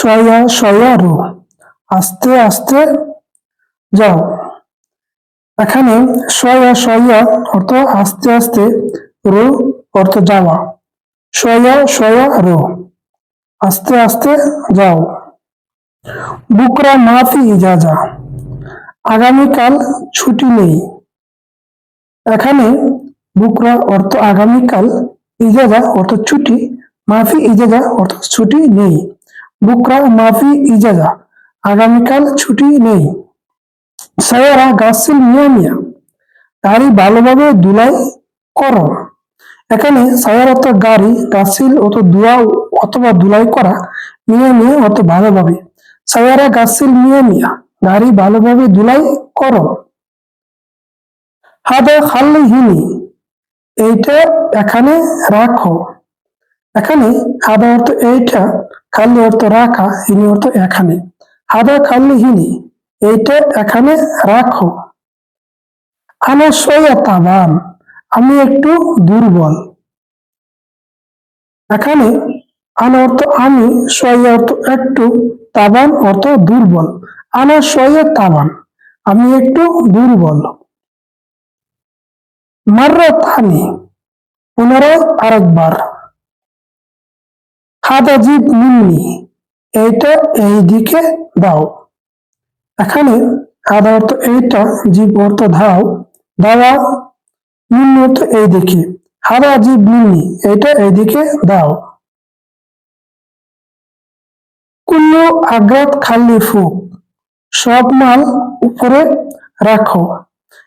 Soya soya rho আস্তে আস্তে যাও। এখানে সয়া সয়া অর্থ আস্তে আস্তে রো অর্থ যাওয়া। সয়া সয়া রো আস্তে আস্তে যাও। বুকরা মাফি ইজাজা। আগামীকাল ছুটি নেই। এখানে বুকরা অর্থ আগামীকাল, ইজাজা অর্থ ছুটি, মাফি ইজাজা অর্থ ছুটি নেই। বুকরা মাফি ইজাজা। আগামীকাল ছুটি নেই। সায়ারা গাছিল মিয়া মিয়া। গাড়ি ভালোভাবে ধুলাই করো। এখানে সায়ার অর্থ গাড়ি গাছিল অত ধোয়া অথবা ধুলাই করা, মিয়া মিয়া অর্থ ভালোভাবে সায়ারা গাছিল মিয়া মিয়া। গাড়ি ভালোভাবে ধুলাই করো। হাদা খাল্লি হিনি এইটা এখানে রাখো। এখানে হাদা অর্থ এইটা, খাল্লি অর্থ রাখা, হিনি অর্থ এখানে। হাদা, খাল্লি, হিনি, এইটা এখানে রাখো। আনা সয়া তাবান আমি একটু দুর্বল। এখানে আনা অর্থ আমি, সয়া অর্থ একটু তাবান অর্থ দুর্বল। আনা সয়া তাবান আমি একটু দুর্বল। মার্রাতানি পুনরায় আরেকবার। হাদা জীব মিন্নি, এইটা এই দিকে দাও। এখানে হাদা অর্থ এইটা জীব অর্থ ধাও দাওয়া মিন্নি অর্থ এই দিকে হাদা জীব মিন্নি, এইটা এই দিকে দাও। কুল্লু আগ্রাত খাল্লি ফুক সব মাল উপরে রাখো।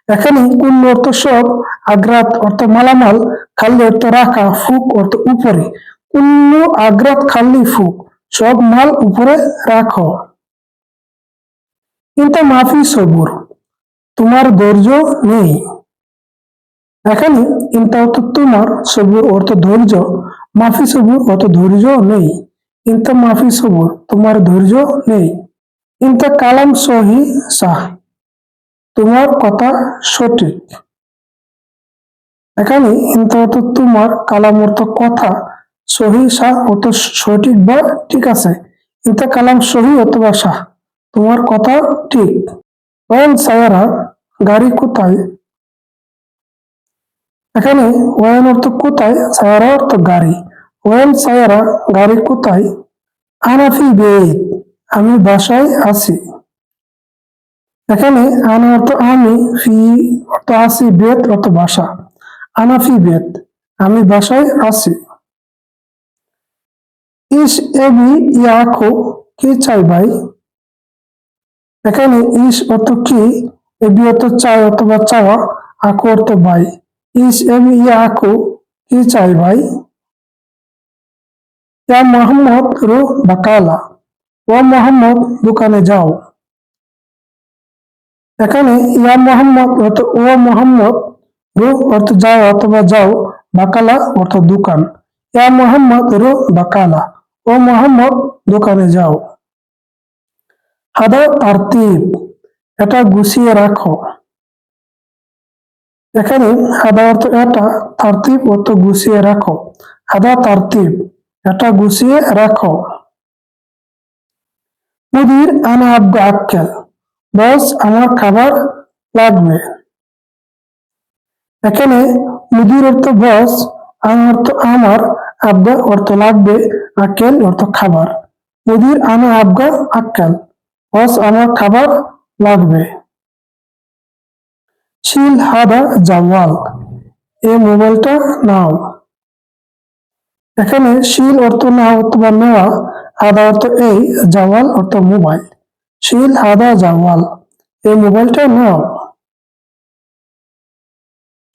এখানে কুল্লু অর্থ সব, আগ্রাত অর্থ মালামাল খাল্লি অর্থ রাখা, ফুক অর্থ উপরে। কুল্লু আগ্রাত খাল্লি সব মাল উপরে রাখো। কিন্তু মাফি সবুর, তোমার ধৈর্য নেই। এখানে অর্থ তোমার সবুর অর্থ ধৈর্য, মাফি সবুর অর্থ ধৈর্য নেই। ইন্তা মাফি সবুর, তোমার ধৈর্য নেই। ইন্তা কালাম সহি সাহ তোমার কথা সঠিক। এখানে ইন্তা তোমার কালাম অর্থ কথা সহি সাহ অর্থ সঠিক বা ঠিক আছে? ইন্তা কালাম সহি অথবা সাহ তোমার কথা ঠিক। ওয়ান সায়ারা, গাড়ি কোথায়? এখানে ওয়ান অর্থ কোথায়, সায়ারা অর্থ গাড়ি। ওয়ান সায়ারা, গাড়ি কোথায়? আনাফি বেদ আমি বাসায় আছি। এখানে আনা অর্থ আমি, ফি অর্থ আছি বেদ অর্থ বাসা। আনাফি বেদ আমি বাসায় আছি। ইস এবি ইয়াকো কি চাই ভাই? এখানে ইস অর্থ কি? এবি অর্থ চাই অথবা চাওয়া, আকো অর্থ ভাই। ইস এবি ইয়াকো কি চাই ভাই? ইয়া মোহাম্মদ রো বাকালা। ও মোহাম্মদ দোকানে যাও। এখানে ইয়া মোহাম্মদ অর্থ ও মোহাম্মদ রো অর্থ যাও অথবা যাও, বাকালা অর্থ দোকান। ইয়া মোহাম্মদ রো বাকালা। ও মোহাম্মদ দোকানে যাও। হাদা তারতিব এটা গুছিয়ে রাখো। এখানে হাদা অর্থ এটা, তারতিব অর্থ গুছিয়ে রাখো। হাদা তারতিব, এটা গুছিয়ে রাখো। মুদির, আনা আব্দু আক্কেল, বস, আমার খাবার লাগবে। এখানে মুদির অর্থ বস, আনা অর্থ আমার আব্দা অর্থ লাগবে। আক্কেল অর্থ খাবার। মুদির আনা আবগা আক্কেল। বস আমার খাবার লাগবে। শিল হাদা জাওয়াল। এই মোবাইলটা নাও। এখানে শিল অর্থ না অথবা নেওয়া, হাদা অর্থ এই, জাওয়াল অর্থ মোবাইল। শিল হাদা জাওয়াল। এই মোবাইলটা নাও।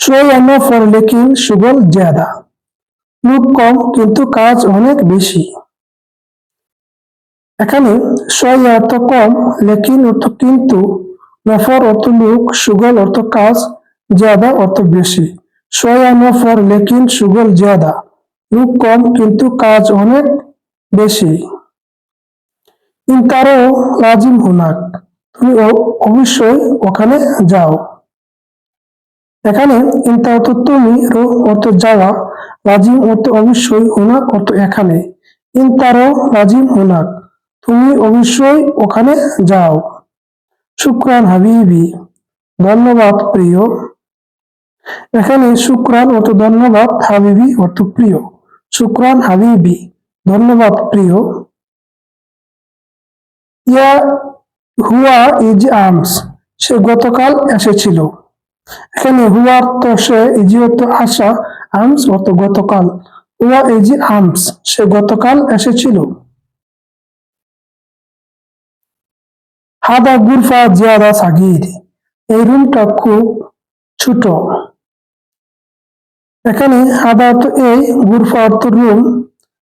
শোয়ানো ফর লেকিন সুগল জ্যাদা। লোক কম, কিন্তু কাজ অনেক বেশি। এখানে সয় অর্থ কম, লেকিন অর্থ কিন্তু নফর অর্থ লোক সুগল অর্থ কাজ, জ্যাদা অর্থ বেশি। সয়া নফর, লেকিন, সুগল, জ্যাদা। লোক কম, কিন্তু কাজ অনেক বেশি। ইন্তারও লাজিম হুনাক, তুমি অবশ্যই ওখানে যাও। এখানে ইন্তা অর্থ তুমি অর্থ যাওয়া লাজিম অর্থ অবশ্যই হুনাক অর্থ এখানে। ইন্তারও লাজিম হুনাক তুমি অবশ্যই ওখানে যাও। শুক্রান হাবিবি, ধন্যবাদ প্রিয়। এখানে শুক্রান অর্থ ধন্যবাদ হাবিবি অর্থ প্রিয়। শুক্রান হাবিবি, ধন্যবাদ প্রিয়। ইয়া হুয়া ইজ আমস, সে গতকাল এসেছিল। এখানে হুয়ার অর্থ সে ইজি অর্থ আসা আমস অর্থ গতকাল। হুয়া ইজি আমস সে গতকাল এসেছিল। হাদা গুরফা জিয়াদা সাগির এই রুমটা খুব ছোট। এখানে হাদা অর্থ এই গুরফা অর্থ রুম,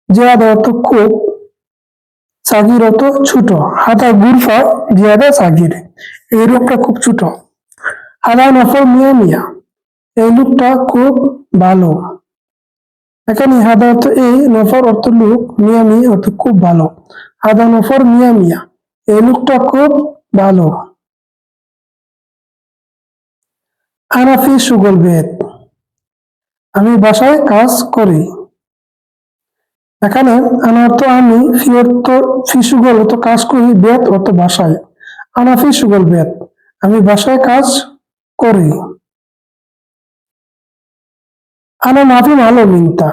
জিয়াদা অর্থ খুব সাগির অর্থ ছোট। হাদা গুরফা জিয়াদা সাগির এই রুমটা খুব ছোট। হাদা নফর মিয়া মিয়া। এই লোকটা খুব ভালো। এখানে হাদা অর্থ এই নফর অর্থ লোক মিয়া মিয়া অর্থ খুব ভালো। হাদা নফর মিয়া মিয়া এই লোকটা খুব ভালো। আনাফি সুগল বেদ। আমি বাসায় কাজ করি। এখানে আনার্থ আমি ফি অর্থ ফি সুগল অর্থ কাজ করি, বেদ অর্থ বাসায়। আনাফি সুগল বেদ। আমি বাসায় কাজ করি। আনা মাফি ভালো মিন্তা।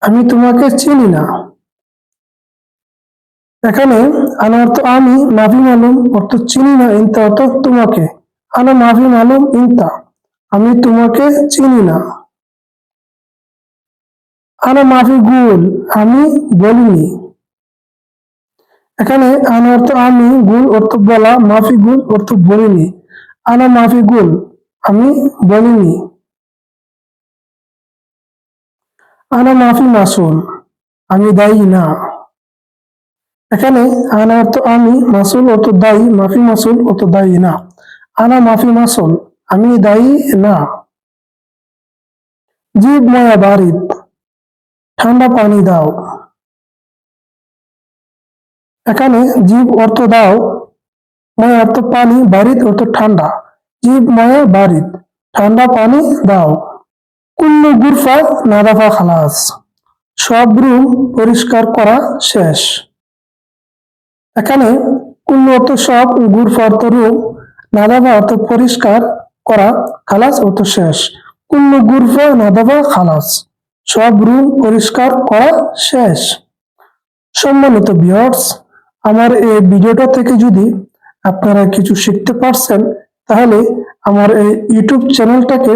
আমি তোমাকে চিনি না। এখানে আনা অর্থ আমি মাফি মালুম, অর্থ চিনি না, ইন্তা অর্থ তোমাকে। আনা মাফি মালুম, ইন্তা। আমি তোমাকে চিনি না। আনা মাফি গুল, আমি বলিনি। এখানে আনা অর্থ আমি গুল, অর্থ বলা, মাফি গুল, অর্থ বলিনি। আনা মাফি গুল, আমি বলিনি। আনা মাফি মাসুল আমি দায়ী না। এখানে আনা অর্থ আমি মাসুল অর্থ দায়ী মাফি মাসুল অর্থ দায়ী না। আনা মাফি মাসুল আমি দায়ী না। জীব ময়া বারিদ, ঠান্ডা পানি দাও। এখানে জীব অর্থ দাও, ময়া অর্থ পানি, বারিদ অর্থ ঠান্ডা। জীব ময়া বারিদ, ঠান্ডা পানি দাও। কুল্লু গুরফা নাদাফা খালাস। সব রুম পরিষ্কার করা শেষ। এখানে কুল্লু অর্থ সব গুরফা অর্থ রুম, নাদাফা অর্থ পরিষ্কার করা খালাস অর্থ শেষ। কুল্লু গুরফা নাদাফা খালাস। সব রুম পরিষ্কার করা শেষ। সম্মানিত ভিউয়ার্স, আমার এই ভিডিওটা থেকে যদি আপনারা কিছু শিখতে পারছেন, তাহলে আমার এই ইউটিউব চ্যানেলটাকে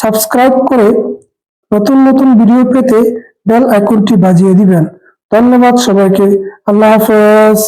সাবস্ক্রাইব করে নতুন নতুন ভিডিও পেতে বেল আইকনটি বাজিয়ে দিবেন। ধন্যবাদ সবাইকে। আল্লাহ হাফেজ।